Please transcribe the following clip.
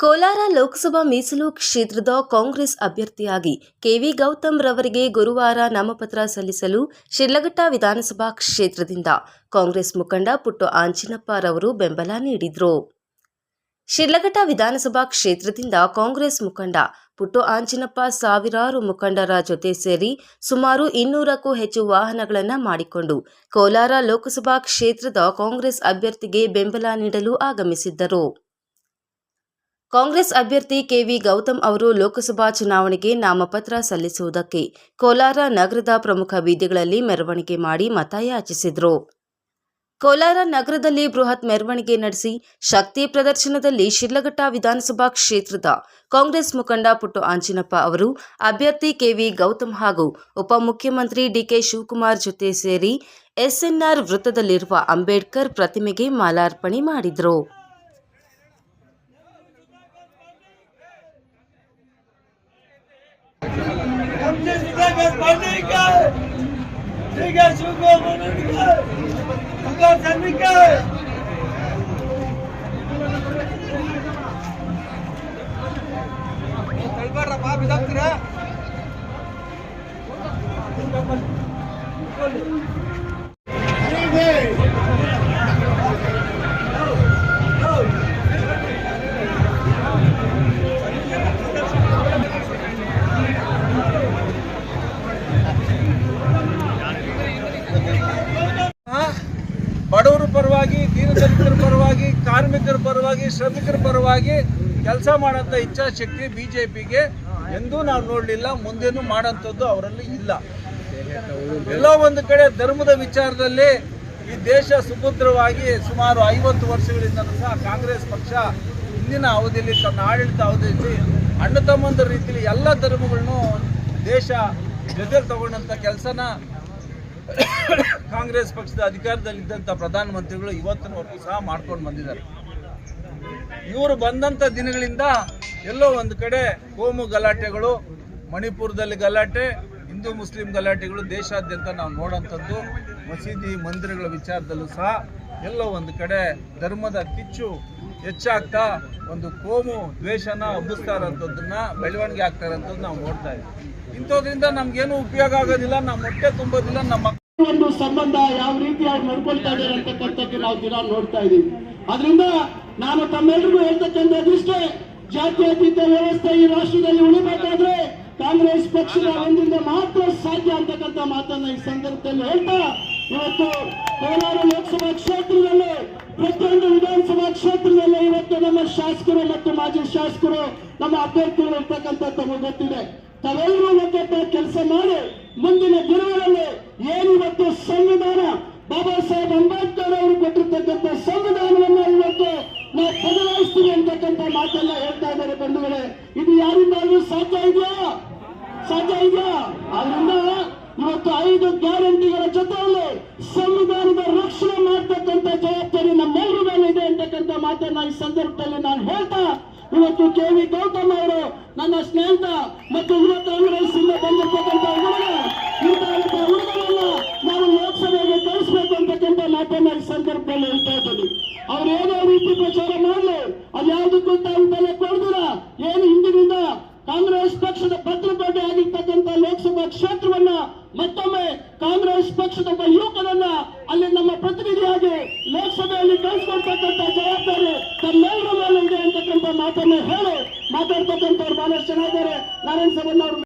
ಕೋಲಾರ ಲೋಕಸಭಾ ಮೀಸಲು ಕ್ಷೇತ್ರದ ಕಾಂಗ್ರೆಸ್ ಅಭ್ಯರ್ಥಿಯಾಗಿ ಕೆವಿ ಗೌತಮ್ ರವರಿಗೆ ಗುರುವಾರ ನಾಮಪತ್ರ ಸಲ್ಲಿಸಲು ಶಿಡ್ಲಘಟ್ಟ ವಿಧಾನಸಭಾ ಕ್ಷೇತ್ರದಿಂದ ಕಾಂಗ್ರೆಸ್ ಮುಖಂಡ ಪುಟ್ಟು ಆಂಜಿನಪ್ಪ ರವರು ಬೆಂಬಲ ನೀಡಿದರು. ಶಿಡ್ಲಘಟ್ಟ ವಿಧಾನಸಭಾ ಕ್ಷೇತ್ರದಿಂದ ಕಾಂಗ್ರೆಸ್ ಮುಖಂಡ ಪುಟ್ಟು ಆಂಜಿನಪ್ಪ ಸಾವಿರಾರು ಮುಖಂಡರ ಜೊತೆ ಸೇರಿ ಸುಮಾರು ಇನ್ನೂರಕ್ಕೂ ಹೆಚ್ಚು ವಾಹನಗಳನ್ನು ಮಾಡಿಕೊಂಡು ಕೋಲಾರ ಲೋಕಸಭಾ ಕ್ಷೇತ್ರದ ಕಾಂಗ್ರೆಸ್ ಅಭ್ಯರ್ಥಿಗೆ ಬೆಂಬಲ ನೀಡಲು ಆಗಮಿಸಿದ್ದರು. ಕಾಂಗ್ರೆಸ್ ಅಭ್ಯರ್ಥಿ ಕೆವಿ ಗೌತಮ್ ಅವರು ಲೋಕಸಭಾ ಚುನಾವಣೆಗೆ ನಾಮಪತ್ರ ಸಲ್ಲಿಸುವುದಕ್ಕೆ ಕೋಲಾರ ನಗರದ ಪ್ರಮುಖ ಬೀದಿಗಳಲ್ಲಿ ಮೆರವಣಿಗೆ ಮಾಡಿ ಮತಯಾಚಿಸಿದರು. ಕೋಲಾರ ನಗರದಲ್ಲಿ ಬೃಹತ್ ಮೆರವಣಿಗೆ ನಡೆಸಿ ಶಕ್ತಿ ಪ್ರದರ್ಶನದಲ್ಲಿ ಶಿರ್ಲಘಟ್ಟ ವಿಧಾನಸಭಾ ಕ್ಷೇತ್ರದ ಕಾಂಗ್ರೆಸ್ ಮುಖಂಡ ಪುಟ್ಟು ಆಂಜಿನಪ್ಪ ಅವರು, ಅಭ್ಯರ್ಥಿ ಕೆವಿ ಗೌತಮ್ ಹಾಗೂ ಉಪಮುಖ್ಯಮಂತ್ರಿ ಡಿಕೆ ಶಿವಕುಮಾರ್ ಜೊತೆ ಸೇರಿ ಎಸ್ಎನ್ಆರ್ ವೃತ್ತದಲ್ಲಿರುವ ಅಂಬೇಡ್ಕರ್ ಪ್ರತಿಮೆಗೆ ಮಾಲಾರ್ಪಣೆ ಮಾಡಿದರು. நாங்கள் பண்ணிக்க நீங்க சுங்க சந்திக்க கல்வாடுற பாபி தப்புற Hey! ಪರವಾಗಿ ದೀನದಲಿತರ ಪರವಾಗಿ, ಕಾರ್ಮಿಕರ ಪರವಾಗಿ, ಶ್ರಮಿಕರ ಪರವಾಗಿ ಕೆಲಸ ಮಾಡೋಂಥ ಇಚ್ಛಾಶಕ್ತಿ ಬಿ ಜೆ ಪಿಗೆ ಎಂದೂ ನಾವು ನೋಡಲಿಲ್ಲ, ಮುಂದೇನು ಮಾಡೋಂಥದ್ದು ಅವರಲ್ಲಿ ಇಲ್ಲ. ಎಲ್ಲೋ ಒಂದು ಕಡೆ ಧರ್ಮದ ವಿಚಾರದಲ್ಲಿ ಈ ದೇಶ ಸುಭದ್ರವಾಗಿ ಸುಮಾರು ಐವತ್ತು ವರ್ಷಗಳಿಂದ ಸಹ ಕಾಂಗ್ರೆಸ್ ಪಕ್ಷ ಹಿಂದಿನ ಅವಧಿಯಲ್ಲಿ, ತನ್ನ ಆಡಳಿತ ಅವಧಿಯಲ್ಲಿ ಅಣ್ಣ ತಮ್ಮಂದ ರೀತಿಯಲ್ಲಿ ಎಲ್ಲ ಧರ್ಮಗಳನ್ನು ದೇಶ ಜೊತೆ ತಗೊಂಡಂಥ ಕೆಲಸನ ಕಾಂಗ್ರೆಸ್ ಪಕ್ಷದ ಅಧಿಕಾರದಲ್ಲಿದ್ದಂಥ ಪ್ರಧಾನಮಂತ್ರಿಗಳು ಇವತ್ತಿನವರೆಗೂ ಸಹ ಮಾಡ್ಕೊಂಡು ಬಂದಿದ್ದಾರೆ. ಇವರು ಬಂದಂಥ ದಿನಗಳಿಂದ ಎಲ್ಲೋ ಒಂದು ಕಡೆ ಕೋಮು ಗಲಾಟೆಗಳು, ಮಣಿಪುರದಲ್ಲಿ ಗಲಾಟೆ, ಹಿಂದೂ ಮುಸ್ಲಿಂ ಗಲಾಟೆಗಳು ದೇಶಾದ್ಯಂತ ನಾವು ನೋಡೋಂಥದ್ದು. ಮಸೀದಿ ಮಂದಿರಗಳ ವಿಚಾರದಲ್ಲೂ ಸಹ ಎಲ್ಲೋ ಒಂದು ಕಡೆ ಧರ್ಮದ ಕಿಚ್ಚು ಹೆಚ್ಚಾಗ್ತಾ ಒಂದು ಕೋಮು ದ್ವೇಷನ ಹಬ್ಬಿಸ್ತಾ ಇರೋಂಥದ್ದನ್ನ ಬೆಳವಣಿಗೆ ಆಗ್ತಾ ಇರೋಂಥದ್ದು ನಾವು ನೋಡ್ತಾ ಇದ್ದೀವಿ. ಇಂಥದ್ರಿಂದ ನಮ್ಗೇನು ಉಪಯೋಗ ಆಗೋದಿಲ್ಲ ನಮ್ಮ ಹೊಟ್ಟೆ ತುಂಬೋದಿಲ್ಲ, ನಮ್ಮ ಸಂಬಂಧ ಯಾವ ರೀತಿಯಾಗಿ ನಡ್ಕೊಳ್ತಾ ಇದ್ದಾರೆ ಅಂತಕ್ಕಂಥದ್ದು ನಾವು ದಿನ ನೋಡ್ತಾ ಇದ್ದೀವಿ. ಅದರಿಂದ ನಾನು ತಮ್ಮೆಲ್ಲರಿಗೂ ಹೇಳ್ತಕ್ಕಂಥದ್ದಿಷ್ಟೇ ಜಾತ್ಯತೀತ ವ್ಯವಸ್ಥೆ ಈ ರಾಷ್ಟ್ರದಲ್ಲಿ ಉಳಿಬೇಕಾದ್ರೆ ಕಾಂಗ್ರೆಸ್ ಪಕ್ಷದ ಒಂದಿಂದ ಮಾತ್ರ ಸಾಧ್ಯ ಅಂತಕ್ಕಂಥ ಮಾತನ್ನ ಈ ಸಂದರ್ಭದಲ್ಲಿ ಹೇಳ್ತಾ, ಇವತ್ತು ಕೋಲಾರ ಲೋಕಸಭಾ ಕ್ಷೇತ್ರದಲ್ಲಿ, ಪ್ರತಿಯೊಂದು ವಿಧಾನಸಭಾ ಕ್ಷೇತ್ರದಲ್ಲೇ ಇವತ್ತು ನಮ್ಮ ಶಾಸಕರು ಮತ್ತು ಮಾಜಿ ಶಾಸಕರು, ನಮ್ಮ ಅಭ್ಯರ್ಥಿಗಳು ಇರ್ತಕ್ಕಂಥ ತಮಗೆ ಗೊತ್ತಿದೆ. ತಾವೆಲ್ಲರೂ ಒಗ್ಗಟ್ಟ ಕೆಲಸ ಮಾಡಿ ಮುಂದಿನ ದಿನಗಳಲ್ಲಿ ಏನಿವತ್ತು ಸಂವಿಧಾನ? ಬಾಬಾ ಸಾಹೇಬ್ ಅಂಬೇಡ್ಕರ್ ಅವರು ಕೊಟ್ಟಿರ್ತಕ್ಕಂಥ ಸಂವಿಧಾನವನ್ನು ಇವತ್ತು ನಾವು ಬದಲಾಯಿಸ್ತೀವಿ ಅಂತಕ್ಕಂಥ ಮಾತನ್ನ ಹೇಳ್ತಾ ಇದ್ದಾರೆ ಬಂಧುಗಳೇ. ಇದು ಯಾರಿಂದಾದ್ರೂ ಸಾಧ್ಯ ಇದೆಯಾ? ಸಾಧ್ಯ ಇದೆಯಾ? ಆದ್ರಿಂದ ಇವತ್ತು ಐದು ಗ್ಯಾರಂಟಿಗಳ ಜೊತೆಯಲ್ಲಿ ಸಂವಿಧಾನದ ರಕ್ಷಣೆ ಮಾಡ್ತಕ್ಕಂಥ ಜವಾಬ್ದಾರಿ ನಮ್ಮೆಲ್ಲರ ಮೇಲೆ ಇದೆ ಅಂತಕ್ಕಂಥ ಮಾತನ್ನ ಈ ಸಂದರ್ಭದಲ್ಲಿ ನಾನು ಹೇಳ್ತಾ ಇವತ್ತು ಕೆ ವಿ ಗೌತಮ್ ಅವರು ನನ್ನ ಸ್ನೇಹಿತ ಮತ್ತು ಯುವ ಕಾಂಗ್ರೆಸ್ ಇಂದ ಬಂದಿರ್ತಕ್ಕಂಥ ಹುಡುಗ ಹುಡುಗರನ್ನ ನಾವು ಲೋಕಸಭೆಗೆ ಕಳಿಸ್ಬೇಕು ಅಂತಕ್ಕಂಥ ಮಾತನ್ನ ಸಂದರ್ಭದಲ್ಲಿ ಹೇಳ್ತಾ ಇದ್ದೀನಿ. ಅವ್ರು ಏನೇ ರೀತಿ ಪ್ರಚಾರ ಮಾಡಲಿ ಅದ್ಯಾವುದಕ್ಕೂ ತಾವು ಬೆಲೆ ಕೊಡ್ದಿರ ಏನು ಹಿಂದಿನಿಂದ ಕಾಂಗ್ರೆಸ್ ಪಕ್ಷದ ಭದ್ರಕೋಟೆ ಆಗಿರ್ತಕ್ಕಂಥ ಲೋಕಸಭಾ ಕ್ಷೇತ್ರವನ್ನ ಮತ್ತೊಮ್ಮೆ ಕಾಂಗ್ರೆಸ್ ಪಕ್ಷದ ಒಬ್ಬ ಅಲ್ಲಿ ನಮ್ಮ ಪ್ರತಿನಿಧಿಯಾಗಿ ಲೋಕಸಭೆಯಲ್ಲಿ ಕಳಿಸ್ಕೊಡ್ತಕ್ಕಂಥ ಜವಾಬ್ದಾರಿ ತಮ್ಮೆಲ್ಲರ ಮೇಲೆ ಇದೆ ಅಂತಕ್ಕಂಥ ಮಾತನ್ನ ಹೇಳಿ ಮಾತಾಡ್ತಕ್ಕಂಥವ್ರು ಬಹಳಷ್ಟು ಚೆನ್ನಾಗಿದ್ದಾರೆ ನಾರಾಯಣ ಸಭನ್ ಅವರು